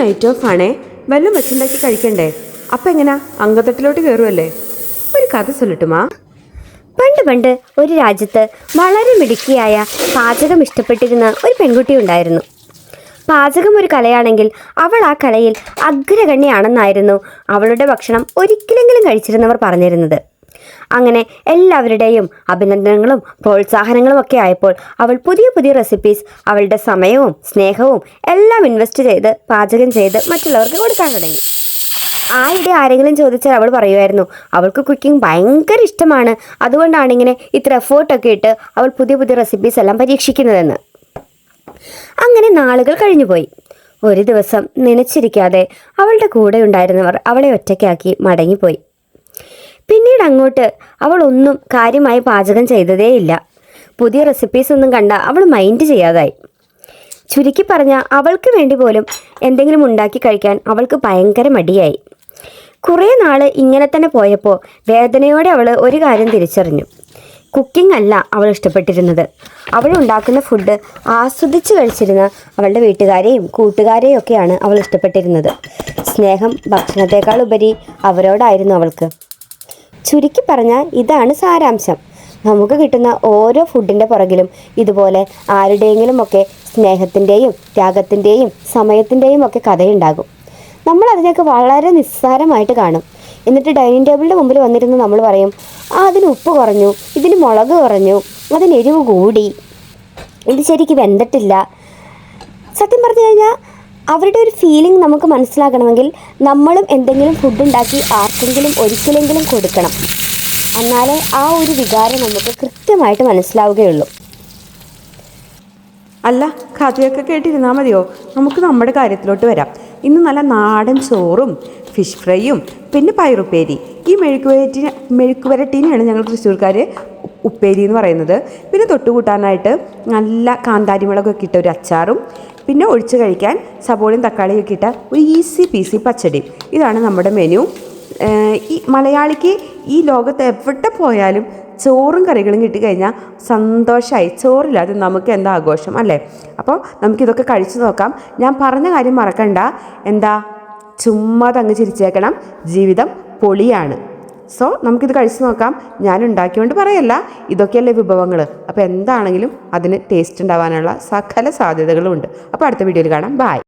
Knight of ആണേ. വല്ലതും വെച്ചുണ്ടാക്കി കഴിക്കണ്ടേ? അപ്പം എങ്ങനാ? അങ്കത്തട്ടിലോട്ട് കയറുമല്ലേ ഒരു കഥ ചൊല്ലട്ടുമാ? പണ്ട് പണ്ട് ഒരു രാജ്യത്ത് വളരെ മിടുക്കിയായ പാചകം ഇഷ്ടപ്പെട്ടിരുന്ന ഒരു പെൺകുട്ടി ഉണ്ടായിരുന്നു. പാചകം ഒരു കലയാണെങ്കിൽ അവൾ ആ കലയിൽ അഗ്രഗണ്യാണെന്നായിരുന്നു അവളുടെ ഭക്ഷണം ഒരിക്കലെങ്കിലും കഴിച്ചിരുന്നവർ പറഞ്ഞിരുന്നത്. അങ്ങനെ എല്ലാവരുടെയും അഭിനന്ദനങ്ങളും പ്രോത്സാഹനങ്ങളും ഒക്കെ ആയപ്പോൾ അവൾ പുതിയ പുതിയ റെസിപ്പീസ് അവളുടെ സമയവും സ്നേഹവും എല്ലാം ഇൻവെസ്റ്റ് ചെയ്ത് പാചകം ചെയ്ത് മറ്റുള്ളവർക്ക് കൊടുക്കാൻ തുടങ്ങി. ആരുടെ ആരെങ്കിലും ചോദിച്ചാൽ അവൾ പറയുമായിരുന്നു അവൾക്ക് കുക്കിംഗ് ഭയങ്കര ഇഷ്ടമാണ്. അതുകൊണ്ടാണ് ഇങ്ങനെ ഇത്ര എഫേർട്ടൊക്കെ ഇട്ട് അവൾ പുതിയ പുതിയ റെസിപ്പീസ് എല്ലാം പരീക്ഷിക്കുന്നതെന്ന്. അങ്ങനെ നാളുകൾ കഴിഞ്ഞുപോയി ഒരു ദിവസം നനച്ചിരിക്കാതെ അവളുടെ കൂടെ ഉണ്ടായിരുന്നവർ അവളെ ഒറ്റയ്ക്കാക്കി മടങ്ങിപ്പോയി. പിന്നീട് അങ്ങോട്ട് അവൾ ഒന്നും കാര്യമായി പാചകം ചെയ്തതേയില്ല. പുതിയ റെസിപ്പീസ് ഒന്നും കണ്ട അവൾ മൈൻഡ് ചെയ്യാതായി. ചുരുക്കി പറഞ്ഞ അവൾക്ക് വേണ്ടി പോലും എന്തെങ്കിലും ഉണ്ടാക്കി കഴിക്കാൻ അവൾക്ക് ഭയങ്കര മടിയായി. കുറേ നാൾ ഇങ്ങനെ തന്നെ പോയപ്പോൾ വേദനയോടെ അവൾ ഒരു കാര്യം തിരിച്ചറിഞ്ഞു. കുക്കിംഗ് അല്ല അവൾ ഇഷ്ടപ്പെട്ടിരുന്നത്. അവൾ ഉണ്ടാക്കുന്ന ഫുഡ് ആസ്വദിച്ച് കഴിച്ചിരുന്ന അവളുടെ വീട്ടുകാരെയും കൂട്ടുകാരെയും ഒക്കെയാണ് അവൾ ഇഷ്ടപ്പെട്ടിരുന്നത്. സ്നേഹം ഭക്ഷണത്തെക്കാൾ ഉപരി അവരോടായിരുന്നു അവൾക്ക്. ചുരുക്കി പറഞ്ഞാൽ ഇതാണ് സാരാംശം. നമുക്ക് കിട്ടുന്ന ഓരോ ഫുഡിന്റെ പുറകിലും ഇതുപോലെ ആരുടെയെങ്കിലും ഒക്കെ സ്നേഹത്തിന്റെയും ത്യാഗത്തിന്റെയും സമയത്തിന്റെയും ഒക്കെ കഥയുണ്ടാകും. നമ്മൾ അതിനൊക്കെ വളരെ നിസ്സാരമായിട്ട് കാണും. എന്നിട്ട് ഡൈനിങ് ടേബിളിന്റെ മുമ്പിൽ വന്നിരുന്ന് നമ്മൾ പറയും ആ അതിന് ഉപ്പ് കുറഞ്ഞു ഇതിന് മുളക് കുറഞ്ഞു അതിന് എരിവ് കൂടി. ഇത് ശരിക്ക് വെന്തിട്ടില്ല. സത്യം പറഞ്ഞു കഴിഞ്ഞാൽ അവരുടെ ഒരു ഫീലിംഗ് നമുക്ക് മനസ്സിലാക്കണമെങ്കിൽ നമ്മളും എന്തെങ്കിലും ഫുഡ് ഉണ്ടാക്കി ആർക്കെങ്കിലും ഒരിക്കലെങ്കിലും കൊടുക്കണം. എന്നാലേ ആ ഒരു വികാരം നമുക്ക് കൃത്യമായിട്ട് മനസ്സിലാവുകയുള്ളൂ. അല്ല കഥയൊക്കെ കേട്ടിരുന്നാൽ മതിയോ? നമുക്ക് നമ്മുടെ കാര്യത്തിലോട്ട് വരാം. ഇന്ന് നല്ല നാടൻ ചോറും ഫിഷ് ഫ്രൈയും പിന്നെ പയറുപ്പേരി ഈ മെഴുക്കുവരട്ടിന് മെഴുക്കുവരട്ടീനെയാണ് ഞങ്ങൾ തൃശ്ശൂർക്കാർ ഉപ്പേരി എന്ന് പറയുന്നത്. പിന്നെ തൊട്ടുകൂട്ടാനായിട്ട് നല്ല കാന്താരിമുളകൊക്കെ ഇട്ട ഒരു അച്ചാറും പിന്നെ ഒഴിച്ച് കഴിക്കാൻ സബോളയും തക്കാളിയും ഒക്കെ ഇട്ട ഒരു ഈസി പീസി പച്ചടി. ഇതാണ് നമ്മുടെ മെനു ഈ മലയാളിക്ക് ഈ ലോകത്ത് എവിടെ പോയാലും ചോറും കറികളും കിട്ടിക്കഴിഞ്ഞാൽ സന്തോഷമായി ചോറില്ലാതെ നമുക്ക് എന്താ ആഘോഷം അല്ലേ? അപ്പോൾ നമുക്കിതൊക്കെ കഴിച്ചു നോക്കാം. ഞാൻ പറഞ്ഞ കാര്യം മറക്കണ്ട. എന്താ? ചുമ്മാ തങ്ങ് ചിരിച്ചേക്കണം. ജീവിതം പൊളിയാണ്. സോ നമുക്കിത് കഴിച്ചു നോക്കാം. ഞാൻ ഉണ്ടാക്കിയോണ്ട് പറയല്ല. ഇതൊക്കെയല്ലേ വിഭവങ്ങൾ അപ്പോൾ എന്താണെങ്കിലും അതിന് ടേസ്റ്റ് ഉണ്ടാവാനുള്ള സകല സാധ്യതകളും ഉണ്ട് അപ്പോൾ അടുത്ത വീഡിയോയിൽ കാണാം. ബായ്